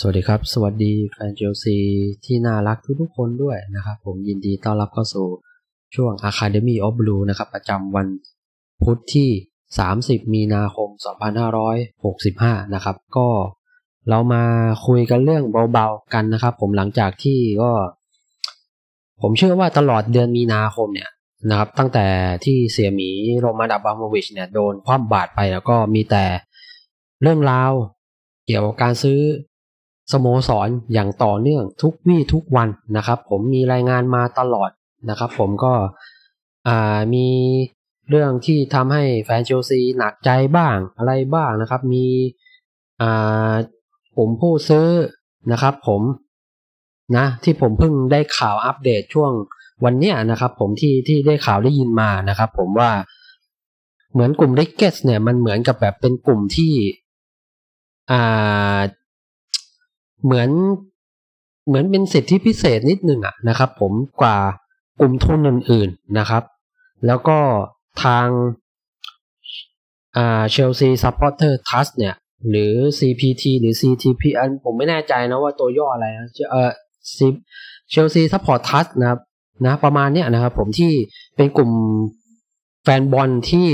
สวัสดีครับ สวัสดีแฟนเชลซีที่น่ารักทุกๆคนด้วยนะครับ ผมยินดีต้อนรับเข้าสู่ช่วง Academy of Blue นะครับ ประจำวันพุธที่ 30 มีนาคม 2565 นะครับ ก็เรามาคุยกันเรื่องเบาๆกันนะครับ ผมหลังจากที่ก็ ผมเชื่อว่าตลอดเดือนมีนาคมเนี่ยนะครับ ตั้งแต่ที่เสียหมีโรมาดับบามวิชเนี่ยโดนคว่ำบาตรไปแล้วก็มีแต่เรื่องราวเกี่ยวกับการซื้อ สโมสรอย่างต่อเนื่องทุกวี่ทุกวันนะครับ ผมมีรายงานมาตลอดนะครับ ผมก็มีเรื่องที่ทำให้แฟนเชลซีหนักใจบ้างอะไรบ้างนะครับ มีผมผู้ซื้อนะครับ ผมนะที่ผมเพิ่งได้ข่าวอัปเดตช่วงวันเนี้ยนะครับ ผมที่ที่ได้ข่าวได้ยินมานะครับ ผมว่าเหมือนกลุ่มริกเกสเนี่ยมันเหมือนกับแบบเป็นกลุ่มที่อ่า เหมือนเหมือนเป็นสิทธิพิเศษนิดหนึ่งอะนะครับ ผมกว่ากลุ่มทุนอื่นๆนะครับ แล้วก็ทางอ่าเชลซีซัพพอร์เตอร์ทัสเนี่ย หรือ CPT หรือ CTP อันผมไม่แน่ใจนะว่าตัวย่ออะไรนะเออเชลซีซัพพอร์ตทัสนะครับนะประมาณเนี้ยนะครับผมที่เป็นกลุ่มแฟนบอลที่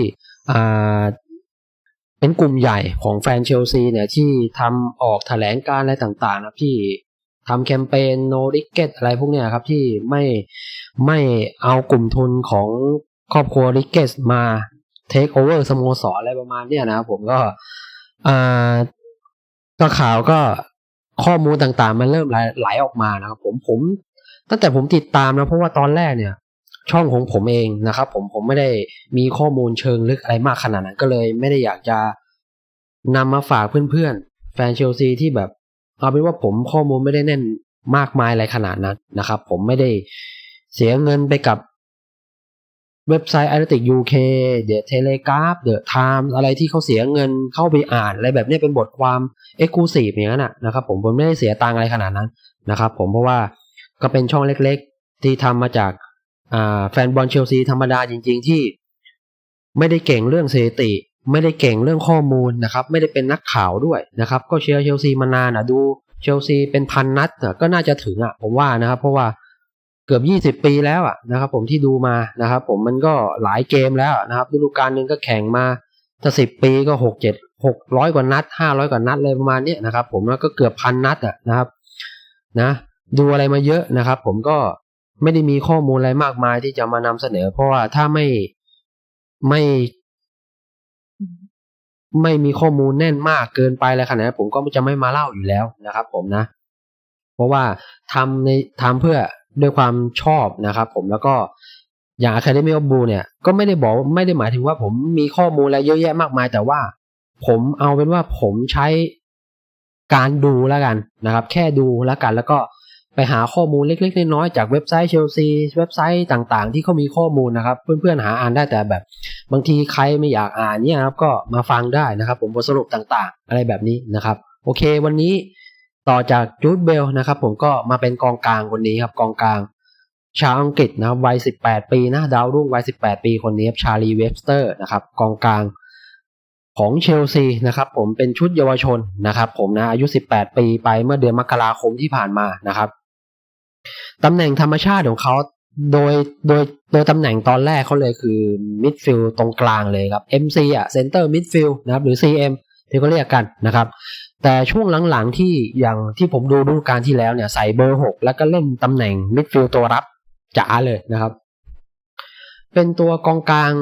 อ่า เป็นกลุ่มใหญ่ของแฟนเชลซีเนี่ยที่ทำออกแถลงการอะไรต่างๆนะที่ทำแคมเปญโนริกเกตอะไรพวกเนี้ยครับที่ไม่ไม่เอากลุ่มทุนของครอบครัวริกเกตมาเทคโอเวอร์สโมสรอะไรประมาณเนี้ยนะครับผมก็อ่าก็ข่าวก็ข้อมูลต่างๆ มันเริ่มไหลไหลออกมานะครับผมผมตั้งแต่ผมติดตามนะเพราะว่าตอนแรกเนี่ย ช่องของผมเองนะครับ ผมผมไม่ได้มีข้อมูลเชิงลึกอะไรมากขนาดนั้นก็เลย ไม่ได้อยากจะนำมาฝากเพื่อนๆ แฟนเชลซีที่แบบเอาเป็นว่าผมข้อมูลไม่ได้แน่นมากมายอะไรขนาดนั้นนะครับ ผมไม่ได้เสียเงินไปกับเว็บไซต์ a n a l y t i c UK เด e เทเลกราฟเดอะไทม์อะไรที่เขาเสียเงินเข้าไปอ่านอะไรแบบนี้เป็นบทความเอ็กซ์คลูซีฟอย่างนั้นนะครับ ผมผมไม่ได้เสียตังอะไรขนาดนั้นนะครับ ผมเพราะว่าก็เป็นช่องเล็ก ๆ ที่ทำมาจาก แฟนบอลเชลซีธรรมดาจริง ๆ ที่ไม่ได้เก่งเรื่องสถิติ ไม่ได้เก่งเรื่องข้อมูลนะครับ ไม่ได้เป็นนักข่าวด้วยนะครับ ก็เชียร์เชลซีมานานอะดูเชลซีเป็นพันนัดก็น่าจะถึงอะผมว่านะครับ เพราะว่าเกือบยี่สิบปีแล้วอะนะครับ ผมที่ดูมานะครับ ผมมันก็หลายเกมแล้วนะครับฤดูกาลหนึ่งก็แข่งมาถ้าสิบปีก็หกเจ็ดหกร้อยกว่านัดห้าร้อยกว่านัดเลยประมาณนี้นะครับ ผมแล้วก็เกือบพันนัดอะนะครับ นะ ดูอะไรมาเยอะนะครับ ผมก็ ไม่ได้มีข้อมูลอะไรมากมายที่จะมานำเสนอ เพราะว่าถ้าไม่ไม่ไม่มีข้อมูลแน่นมากเกินไปอะไรขนาดนั้นผมก็จะไม่มาเล่าอยู่แล้วนะครับ ผมนะ เพราะว่าทำในทำเพื่อด้วยความชอบนะครับ ผมแล้วก็อย่าง Academy of Blue เนี่ยก็ไม่ได้บอกไม่ได้หมายถึงว่าผมมีข้อมูลอะไรเยอะแยะมากมาย แต่ว่าผมเอาเป็นว่าผมใช้การดูแล้วกันนะครับ แค่ดูแล้วกัน แล้วก็ หาข้อมูลเล็กๆน้อยๆจากเว็บไซต์เชลซีเว็บไซต์ต่างๆ ที่เขามีข้อมูลนะครับ เพื่อนๆหาอ่านได้แต่แบบ บางทีใครไม่อยากอ่านเนี่ยครับก็มาฟังได้นะครับ ผมบทสรุปต่างๆ อะไรแบบนี้นะครับ โอเค วันนี้ต่อจากจูดเบลนะครับ ผมก็มาเป็นกองกลางคนนี้ครับกองกลางชาวอังกฤษนะครับวัย 18 ปีนะดาวรุ่งวัย 18 ปีคนนี้ครับชาลีเวสเตอร์นะครับกองกลางของเชลซีนะครับผมเป็นชุดเยาวชนนะครับผมนะอายุ 18 ปีไปเมื่อเดือนมกราคมที่ผ่านมานะครับ ตำแหน่งธรรมชาติของเขาโดยโดยโดยตำแหน่งตอนแรกเขาเลยคือมิดฟิลด์ตรงกลางเลยครับ MC อะเซนเตอร์มิดฟิลด์นะครับหรือ CM ที่เขาเรียกกันนะครับ แต่ช่วงหลังๆที่อย่างที่ผมดูดูกาลที่แล้วเนี่ยใส่เบอร์หกแล้วก็เล่นตำแหน่งมิดฟิลด์ตัวรับจ๋าเลยนะครับ เป็นตัวกองกลาง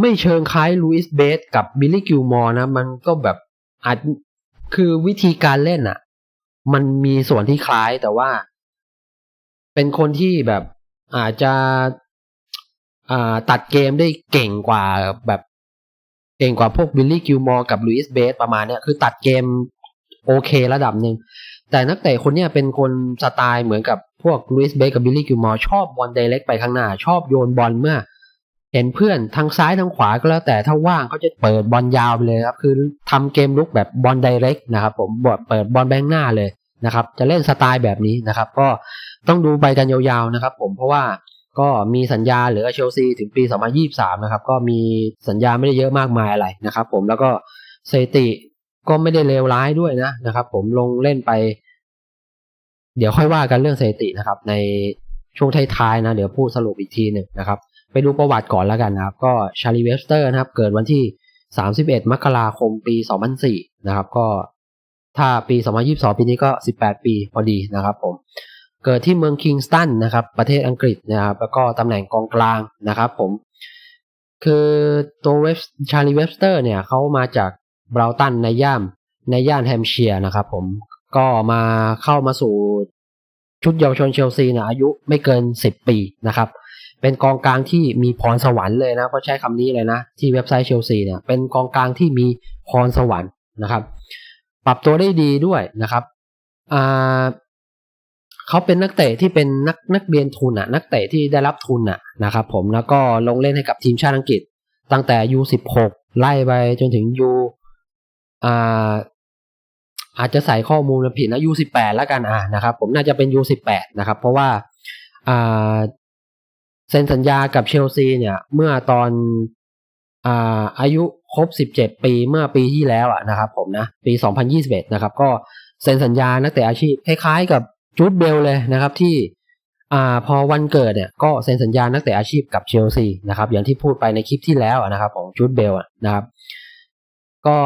ไม่เชิงคล้ายลูอิสเบสกับบิลลี่กิลมอร์นะ มันก็แบบอาจคือวิธีการเล่นอะ มันมีส่วนที่คล้ายแต่ว่า เป็นคนที่แบบอาจจะอ่าตัดเกมได้เก่งกว่าแบบเก่งกว่าพวกบิลลี่กิลมอร์กับลุยส์เบสประมาณเนี้ยคือตัดเกมโอเคระดับหนึ่ง แต่นักเตะคนเนี้ยเป็นคนสไตล์เหมือนกับพวกลุยส์เบสกับบิลลี่กิลมอร์ชอบบอลเดเล็กไปข้างหน้า ชอบโยนบอลเมื่อ เห็นเพื่อนทางซ้ายทางขวาก็แล้วแต่ถ้าว่างเขาจะเปิดบอลยาวไปเลยครับ คือทำเกมลุกแบบบอลไดเรกนะครับผมบอเปิดบอลแบงหน้าเลยนะครับ จะเล่นสไตล์แบบนี้นะครับ ก็ ต้องดูไปกันยาวๆนะครับผมเพราะว่าก็มีสัญญาเหลือเชลซีถึงปี 2023 นะครับ ก็มีสัญญาไม่ได้เยอะมากมายอะไรนะครับผมแล้วก็สถิติก็ไม่ได้เลวร้ายด้วยนะนะครับ ผมลงเล่นไป เดี๋ยวค่อยว่ากันเรื่องสถิตินะครับ ในช่วงท้ายๆนะเดี๋ยวพูดสรุปอีกทีหนึ่งนะครับ ไปดูประวัติก่อนแล้วกันนะครับ ก็ชาลีเวสเตอร์นะครับ เกิดวันที่ 31 มกราคมปี 2004 นะครับ ก็ถ้าปี 2022 ปีนี้ก็ 18 ปีพอดีนะครับ ผม เกิดที่เมืองคิงสตันนะครับ ประเทศอังกฤษนะครับ แล้วก็ตำแหน่งกองกลางนะครับผม คือตัวเวฟชาลีเวฟสเตอร์เนี่ยเขามาจากบราวตันในย่ามในย่านแฮมเชียร์นะครับผมก็มาเข้ามาสู่ชุดเยาวชนเชลซีนี่ยอายุไม่เกิน 10 ปีนะครับ เป็นกองกลางที่มีพรสวรรค์เลยนะเขาใช้คำนี้เลยนะ ที่เว็บไซต์เชลซีเนี่ยเป็นกองกลางที่มีพรสวรรค์นะครับ ปรับตัวได้ดีด้วยนะครับอ่า เขาเป็นนักเตะที่เป็นนักนักเรียนทุนอะนักเตะที่ได้รับทุนอะนะครับผมแล้วก็ลงเล่นให้กับทีมชาติอังกฤษ ตั้งแต่ U16 ไล่ไปจนถึง U อ่าอาจจะใส่ข้อมูลผิดนะ U18 แปดแล้วกันอ่านะครับ ผมน่าจะเป็น U18 นะครับ เพราะว่าอ่าเซ็นสัญญากับเชลซีเนี่ย เมื่อตอนอ่าอายุครบ17ปีเมื่อปีที่แล้วอะนะครับ ผมนะปี2021นะครับ ก็เซ็นสัญญานักเตะอาชีพคล้ายๆกับ จูดเบลเลยนะครับที่อ่าพอวันเกิดเนี่ยก็เซ็นสัญญานักเตะอาชีพกับเชลซีนะครับอย่างที่พูดไปในคลิปที่แล้วนะครับของจูดเบลนะครับ ก็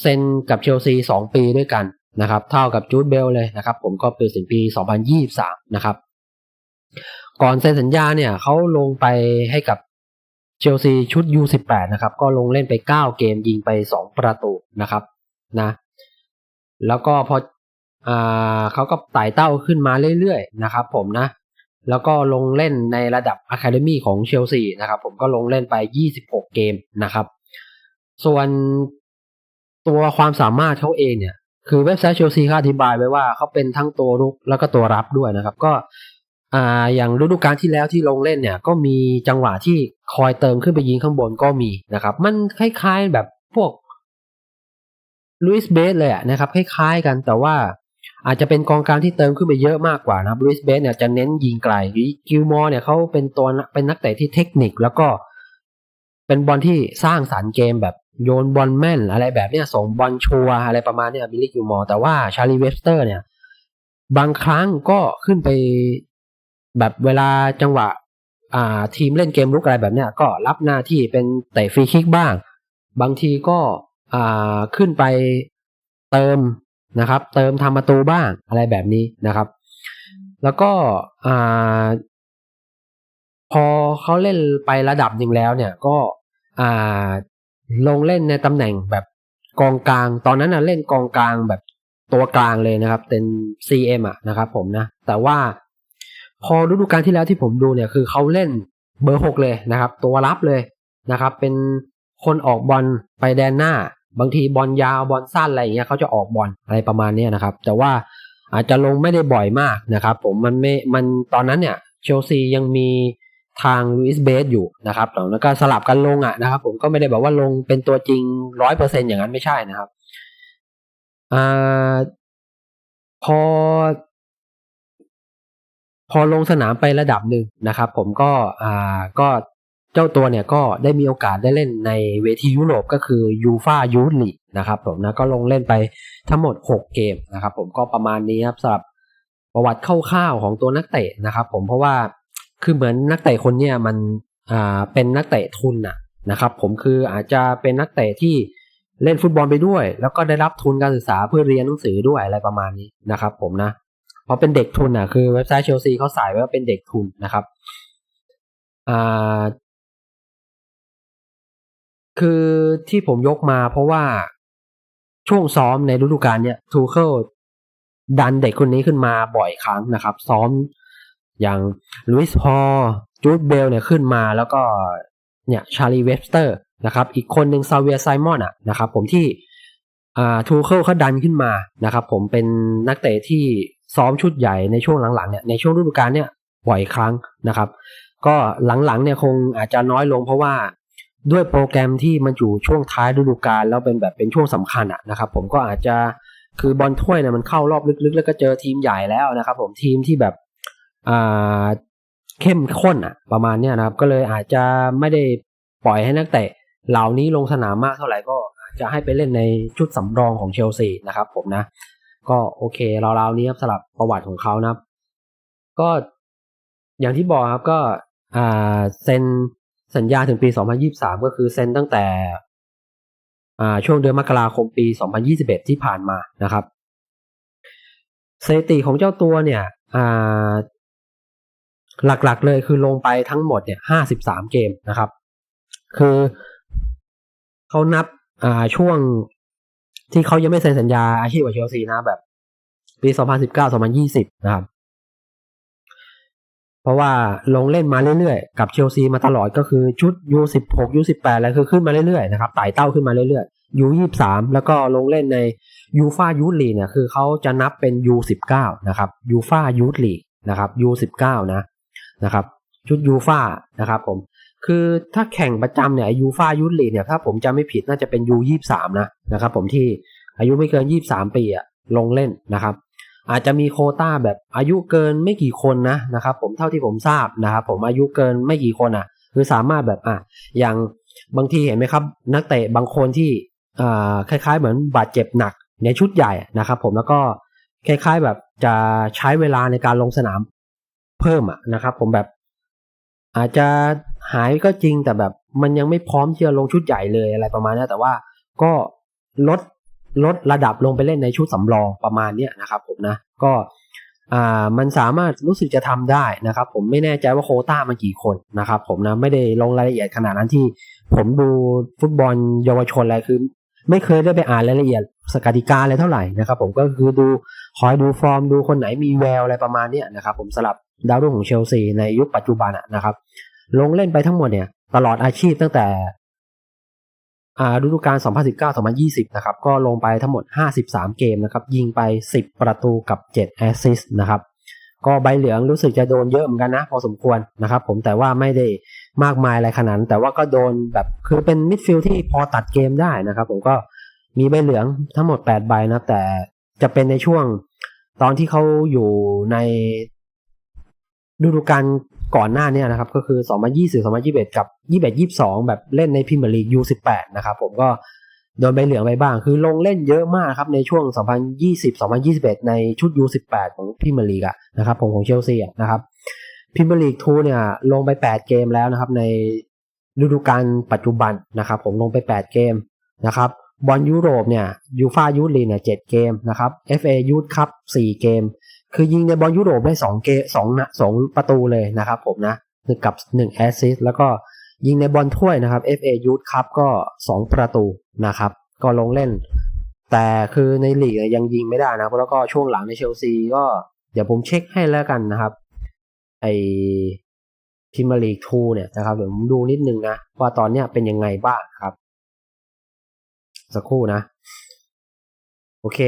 เซ็นกับเชลซีสองปีด้วยกันนะครับเท่ากับจูดเบลเลยนะครับ ผมก็เปีถึงปี 2023 นะครับ ก่อนเซ็นสัญญาเนี่ยเขาลงไปให้กับเชลซีชุด U18 นะครับ ก็ลงเล่นไป 9 เกมยิงไป 2 ประตูนะครับนะ แล้วก็พอ เขาก็ไต่เต้าขึ้นมาเรื่อยๆนะครับผมนะ แล้วก็ลงเล่นในระดับอะคาเดมีของเชลซีนะครับผมก็ลงเล่นไป 26 เกมนะครับ ส่วนตัวความสามารถเขาเองเนี่ย คือเว็บไซต์เชลซีเขาอธิบายไว้ว่าเขาเป็นทั้งตัวรุกแล้วก็ตัวรับด้วยนะครับ ก็อ่าอย่างฤดูกาลที่แล้วที่ลงเล่นเนี่ย ก็มีจังหวะที่คอยเติมขึ้นไปยิงข้างบนก็มีนะครับ มันคล้ายๆแบบพวกลุยส์เบสเลยนะครับคล้ายๆกันแต่ว่า อาจจะเป็นกองกลางที่เติมขึ้นไปเยอะมากกว่านะลุยส์เบสเนี่ยจะเน้นยิงไกลกิลมอร์เนี่ยเขาเป็นตัวเป็นนักเตะที่เทคนิคแล้วก็ เป็นบอลที่สร้างสารรค์เกมแบบโยนบอลแม่นอะไรแบบเนี้ยส่งบอลชัวอะไรประมาณเนี้ยบิลลี่กิลมอร์แต่ว่าชาลีเวสเตอร์เนี่ย บางครั้งก็ขึ้นไปแบบเวลาจังหวะ อ่า ทีมเล่นเกมลุกอะไรแบบเนี้ยก็รับหน้าที่เป็นเตะฟรีคิกบ้าง บางทีก็อ่าขึ้นไปเติม นะครับ เติมทำประตูบ้างอะไรแบบนี้นะครับ แล้วก็อ่าพอเขาเล่นไประดับหนึ่งแล้วเนี่ยก็อ่าลงเล่นในตำแหน่งแบบกองกลาง ตอนนั้นนะเล่นกองกลางแบบตัวกลางเลยนะครับ เป็น CM อะนะครับ ผมนะ แต่ว่าพอฤดูกาลที่แล้วที่ผมดูเนี่ยคือเขาเล่นเบอร์หกเลยนะครับ ตัวรับเลยนะครับ เป็นคนออกบอลไปแดนหน้า บางทีบอลยาวบอลสั้นอะไรอย่างเงี้ยเขาจะออกบอลอะไรประมาณนี้นะครับ แต่ว่าอาจจะลงไม่ได้บ่อยมากนะครับ ผมมันไม่มันตอนนั้นเนี่ยเชลซียังมีทางลุยส์เบสอยู่นะครับแล้วก็สลับกันลงอะนะครับ ผมก็ไม่ได้บอกว่าลงเป็นตัวจริงร้อยเปอร์เซ็นอย่างนั้นไม่ใช่นะครับอพอ พอลงสนามไประดับหนึ่งนะครับ ผมก็อ่าก็ เจ้าตัวเนี่ยก็ได้มีโอกาสได้เล่นในเวทียุโรปก็คือยูฟายูลีนะครับผมนะก็ลงเล่นไปทั้งหมด 6 เกมนะครับผมก็ประมาณนี้ครับสำหรับประวัติคร่าวๆของตัวนักเตะนะครับผมเพราะว่าคือเหมือนนักเตะคนเนี้ยมันอ่าเป็นนักเตะทุนอะนะครับผมคืออาจจะเป็นนักเตะที่เล่นฟุตบอลไปด้วย แล้วก็ได้รับทุนการศึกษาเพื่อเรียนหนังสือด้วยอะไรประมาณนี้นะครับผมนะเพราะเป็นเด็กทุนอะคือเว็บไซต์เชลซีเขาใส่ไว้ว่าเป็นเด็กทุนนะครับอ่า คือที่ผมยกมาเพราะว่าช่วงซ้อมในฤดูกาลเนี่ยทูเคิลดันเด็กคนนี้ขึ้นมาบ่อยครั้งนะครับ ซ้อมอย่างลุยส์พอจูดเบลเนี่ยขึ้นมาแล้วก็เนี่ยชาลีเวสเตอร์นะครับ อีกคนหนึ่งซาเวียไซมอนอะนะครับ ผมที่อ่าทูเคิลเขาดันขึ้นมานะครับ ผมเป็นนักเตะที่ซ้อมชุดใหญ่ในช่วงหลังๆเนี่ยในช่วงฤดูกาลเนี่ยบ่อยครั้งนะครับ ก็หลังๆเนี่ยคงอาจจะน้อยลงเพราะว่า ด้วยโปรแกรมที่มันอยู่ช่วงท้ายฤดูกาลแล้วเป็นแบบเป็นช่วงสำคัญอะนะครับผมก็อาจจะคือบอลถ้วยเนี่ยมันเข้ารอบลึกๆ แล้วก็เจอทีมใหญ่แล้วนะครับ ผมทีมที่แบบอ่าเข้มข้นอะประมาณเนี้ยนะครับ ก็เลยอาจจะไม่ได้ปล่อยให้นักเตะเหล่านี้ลงสนามมากเท่าไหร่ก็อาจจะให้ไปเล่นในชุดสำรองของเชลซีนะครับ ผมนะ ก็โอเคราวๆนี้ครับสำหรับประวัติของเขานะครับ ก็อย่างที่บอกครับก็อ่าเซ็น สัญญาถึงปี 2023 ก็คือเซ็นตั้งแต่ช่วงเดือนมกราคมปี 2021 ที่ผ่านมานะครับสถิติของเจ้าตัวเนี่ยหลักๆเลยคือลงไปทั้งหมดเนี่ย53เกมนะครับ คือเขานับช่วงที่เขายังไม่เซ็นสัญญาอาชีพกับเชลซีนะแบบ ปี2019-2020นะครับ เพราะว่าลงเล่นมาเรื่อยๆ กับเชลซีมาตลอดก็คือชุด U16 U18 อะไรคือขึ้นมาเรื่อยๆนะครับไต่เต้าขึ้นมาเรื่อยๆ U23 แล้วก็ลงเล่นในยูฟายูลีเนี่ยคือเขาจะนับเป็น U19 นะครับยูฟายูลีนะครับ U19 นะนะครับชุดยูฟานะครับผมคือถ้าแข่งประจำเนี่ยยูฟายูลีเนี่ยถ้าผมจำไม่ผิดน่าจะเป็น U23 นะนะครับผมที่อายุไม่เกิน 23 ปีอะลงเล่นนะครับ อาจจะมีโคต้าแบบอายุเกินไม่กี่คนนะนะครับ ผมเท่าที่ผมทราบนะครับผมอายุเกินไม่กี่คนอะ คือสามารถแบบอะอย่างบางทีเห็นไหมครับ นักเตะบางคนที่อ่าคล้าย ๆ เหมือนบาดเจ็บหนักในชุดใหญ่นะครับ ผมแล้วก็คล้าย ๆแบบจะใช้เวลาในการลงสนามเพิ่มอะนะครับ ผมแบบ อาจจะหายก็จริงแต่แบบมันยังไม่พร้อมที่จะลงชุดใหญ่เลยอะไรประมาณนี้แต่ว่าก็ลด ลดระดับลงไปเล่นในชุดสำรองประมาณเนี้ยนะครับผมนะก็อ่ามันสามารถรู้สึกจะทำได้นะครับ ผมไม่แน่ใจว่าโคต้ามันกี่คนนะครับผมนะไม่ได้ลงรายละเอียดขนาดนั้นที่ ผมดูฟุตบอลเยาวชนอะไรคือ ไม่เคยได้ไปอ่านรายละเอียดสกติกาอะไรเท่าไหร่นะครับ ผมก็คือดูคอยดูฟอร์มดูคนไหนมีแววอะไรประมาณนี้นะครับ ผมสลับดาวรุ่งของเชลซีในยุคปัจจุบันอะนะครับ ลงเล่นไปทั้งหมดเนี่ย ตลอดอาชีพตั้งแต่ ฤดูกาล 2019-2020 นะครับ ก็ลงไปทั้งหมด 53 เกมนะครับ ยิงไป 10 ประตูกับ 7 แอสซิสต์นะครับ ก็ใบเหลืองรู้สึกจะโดนเยอะเหมือนกันนะ พอสมควรนะครับผม แต่ว่าไม่ได้มากมายอะไรขนาดนั้น แต่ว่าก็โดนแบบ คือเป็นมิดฟิลด์ที่พอตัดเกมได้นะครับ ผมก็มีใบเหลืองทั้งหมด 8 ใบนะ แต่จะเป็นในช่วงตอนที่เขาอยู่ในฤดูกาล ก่อนหน้านี้นะครับก็คือ 2020 2021 กับ 21 22 แบบเล่นในพรีเมียร์ลีก U18 นะครับผมก็โดนใบเหลืองไปบ้าง คือลงเล่นเยอะมากครับในช่วง 2020 2021 ในชุด U18 ของพรีเมียร์ลีกอะนะครับผมของเชลซีนะครับพรีเมียร์ลีก2เนี่ยลงไป 8 เกมแล้วนะครับในฤดูกาลปัจจุบันนะครับผมลงไป 8 เกมนะครับบอลยุโรปเนี่ยยูฟายูลีเนี่ย7เกมนะครับ FA ยูทคัพ4เกม คือยิงในบอลยุโรปได้2เกสองนะสองประตูเลยนะครับผมนะกับ1แอสซิสแล้วก็ยิงในบอลถ้วยนะครับ FA Youth Cup ก็ 2 ประตูนะครับ ก็ลงเล่น แต่คือในลีกยังยิงไม่ได้นะแล้วก็ช่วงหลังในเชลซีก็เดี๋ยวผมเช็คให้แล้วกันนะครับ ไอพิมาลีกทูเนี่ยนะครับ เดี๋ยวผมดูนิดนึงนะ ว่าตอนเนี้ยเป็นยังไงบ้างครับ สักครู่นะ โอเค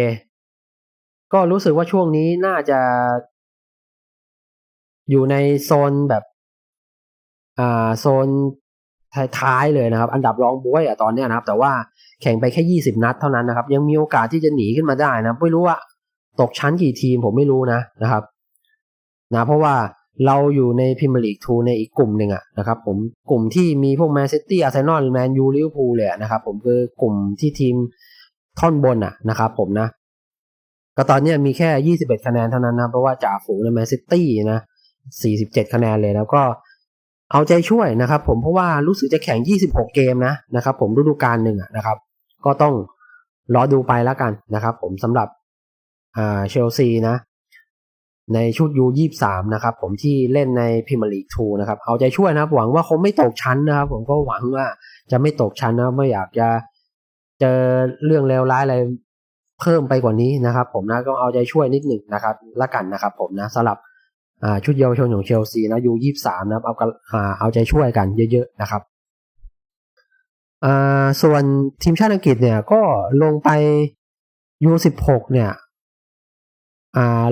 ก็รู้สึกว่าช่วงนี้น่าจะ อยู่ในโซนแบบอ่าโซนท้ายๆเลยนะครับ อันดับรองบวยอะตอนเนี้ยนะครับ แต่ว่าแข่งไปแค่20นัดเท่านั้นนะครับ ยังมีโอกาสที่จะหนีขึ้นมาได้นะไม่รู้ว่าตกชั้นกี่ทีมผมไม่รู้นะนะครับ นะเพราะว่าเราอยู่ในพิมลีกทูในอีกกลุ่มหนึ่งอะนะครับ ผมกลุ่มที่มีพวกแมนซิตี้อาร์เซนอลแมนยูลิเวอร์พูลเลยนะครับ ผมคือกลุ่มที่ทีมท่อนบนอะนะครับ ผมนะ ก็ตอนนี้มีแค่ 21 คะแนนเท่านั้นนะ เพราะว่าจ่าฝูงในแมนซิตี้นะ 47 คะแนนเลยแล้วก็เอาใจช่วยนะครับ ผมเพราะว่ารู้สึกจะแข่ง 26 เกมนะนะครับ ผมฤดูกาลหนึ่งนะครับ ก็ต้องรอดูไปแล้วกันนะครับ ผมสำหรับเชลซีนะ ในชุดยู23นะครับ ผมที่เล่นในพิมลีก2นะครับ เอาใจช่วยนะครับหวังว่าคงไม่ตกชั้นนะครับ ผมก็หวังว่าจะไม่ตกชั้นนะไม่อยากจะเจอเรื่องเลวร้ายอะไร เพิ่มไปกว่านี้นะครับ ผมนะก็เอาใจช่วยนิดหนึ่งนะครับละกันนะครับผมนะสำหรับชุดเยาวชนของเชลซีนะยูยี่สามนะครับเอาเอาใจช่วยกันเยอะ ๆ นะครับส่วนทีมชาติอังกฤษเนี่ยก็ลงไปยูสิบหกเนี่ย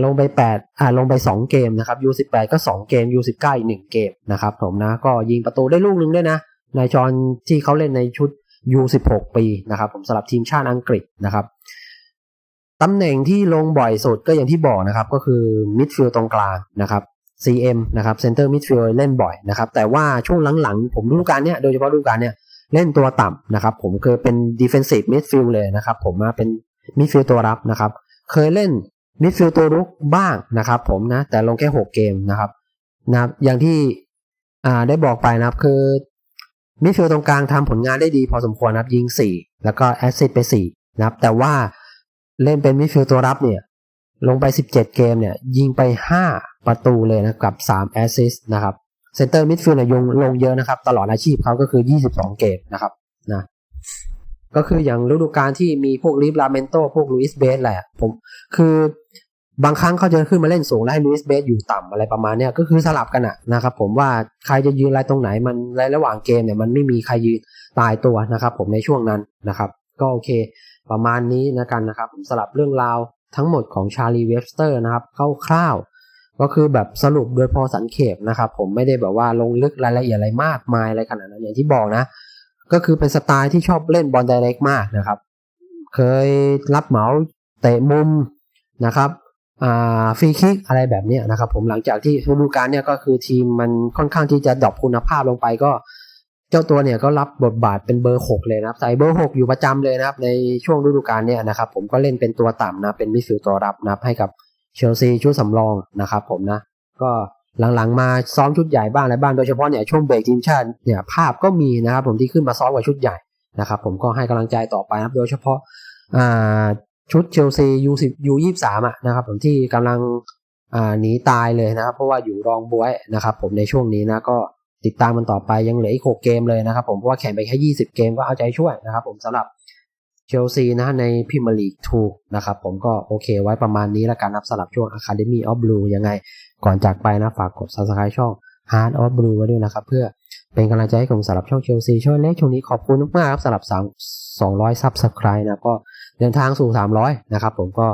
ลงไปแปดลงไปสองเกมนะครับยูสิบแปดก็สองเกมยูสิบเก้าอีกหนึ่งเกมนะครับผมนะก็ยิงประตูได้ลูกหนึ่งด้วยนะในจอนที่เขาเล่นในชุดยูสิบหกปีนะครับผมสำหรับทีมชาติอังกฤษนะครับ ตำแหน่งที่ลงบ่อยสุดก็อย่างที่บอกนะครับ ก็คือมิดฟิลด์ตรงกลางนะครับ CM นะครับเซนเตอร์มิดฟิลด์เล่นบ่อยนะครับ แต่ว่าช่วงหลังๆ ผมฤดูกาลเนี้ยโดยเฉพาะฤดูกาลเนี้ยเล่นตัวต่ำนะครับ ผมเคยเป็น defensive midfield เลยนะครับ ผมมาเป็น midfield ตัวรับนะครับ เคยเล่น midfield ตัวรุกบ้างนะครับ ผมนะแต่ลงแค่ 6 เกมนะครับนะอย่างที่อ่าได้บอกไปนะครับคือ midfield ตรงกลางทำผลงานได้ดีพอสมควรนะครับยิง 4 แล้วก็ assist ไป4นะครับแต่ว่า เล่นเป็น midfield ตัวรับเนี่ย ลงไป 17 เกมเนี่ย ยิงไป 5 ประตูเลยนะกับ3 assist นะครับเซนเตอร์มิดฟิลด์เนี่ยยงลงเยอะนะครับ ตลอดอาชีพเขาก็คือ 22 เกมนะครับนะก็คืออย่างฤดูกาลที่มีพวกลิฟลาเมนโตพวกลุยส์เบสแหละ ผมคือบางครั้งเขาจะขึ้นมาเล่นสูงแล้วให้ลุยส์เบสอยู่ต่ำอะไรประมาณเนี้ยก็คือสลับกันอะนะครับผมว่าใครจะยืนอะไรตรงไหนมันในระหว่างเกมเนี่ยมันไม่มีใครยืนตายตัวนะครับผมในช่วงนั้นนะครับ ก็โอเค ประมาณนี้นะกันนะครับ ผมสลับเรื่องราวทั้งหมดของชาลีเวฟสเตอร์นะครับคร่าวๆก็คือแบบสรุปโดยพอสังเขปนะครับ ผมไม่ได้แบบว่าลงลึกรายละเอียดอะไรมากมายอะไรขนาดนั้นอย่างที่บอกนะ ก็คือเป็นสไตล์ที่ชอบเล่นบอลไดเรกมากนะครับ เคยรับเหมาเตะมุมนะครับฟรีคิกอะไรแบบนี้นะครับผมหลังจากที่ฤดูกาลเนี่ยก็คือทีมมันค่อนข้างที่จะดรอปคุณภาพลงไปก็ เจ้าตัวเนี่ยก็รับบทบาทเป็นเบอร์หกเลยนะครับใส่เบอร์หกอยู่ประจำเลยนะครับ ในช่วงฤดูกาลเนี่ยนะครับ ผมก็เล่นเป็นตัวต่ำนะเป็นมิดฟิลตัวรับนะครับให้กับเชลซีชุดสำรองนะครับผมนะ ก็หลังๆมาซ้อมชุดใหญ่บ้างอะไรบ้างโดยเฉพาะเนี่ยช่วงเบรกทีมชาติเนี่ยภาพก็มีนะครับ ผมที่ขึ้นมาซ้อมกับชุดใหญ่นะครับ ผมก็ให้กำลังใจต่อไปนะครับ โดยเฉพาะอ่าชุดเชลซียูสิบยูยี่สามอะนะครับ ผมที่กำลังอ่าหนีตายเลยนะครับ เพราะว่าอยู่รองบวยนะครับ ผมในช่วงนี้นะก็ ติดตามมันต่อไปยังเหลืออีกหกเกมเลยนะครับผมเพราะว่าแข่งไปแค่ยี่สิบเกมก็เอาใจช่วยนะครับผมสำหรับเชลซีนะในพิมลีก2นะครับผมก็โอเคไว้ประมาณนี้แล้วกันนะครับสำหรับช่วง Academy of Blue ยังไง ก่อนจากไปนะฝากกด subscribe ช่อง Heart of Blue ไว้ด้วยนะครับ เพื่อเป็นกำลังใจให้ผมสำหรับช่องเชลซีช่วยเล็กช่วงนี้ขอบคุณมากครับสำหรับ3 200 subscribe นะก็เดินทางสู่ 300 นะครับผมก็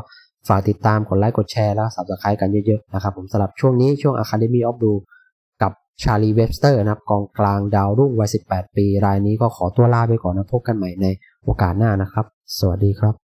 ฝากติดตามกดไลค์กดแชร์แล้ว subscribe กันเยอะๆนะครับผมสำหรับช่วงนี้ช่วง Academy of Blue ชาลีเวบสเตอร์นะครับกองกลางดาวรุ่งวัย 18 ปี รายนี้ก็ขอตัวลาไปก่อนนะพบกันใหม่ในโอกาสหน้านะครับ สวัสดีครับ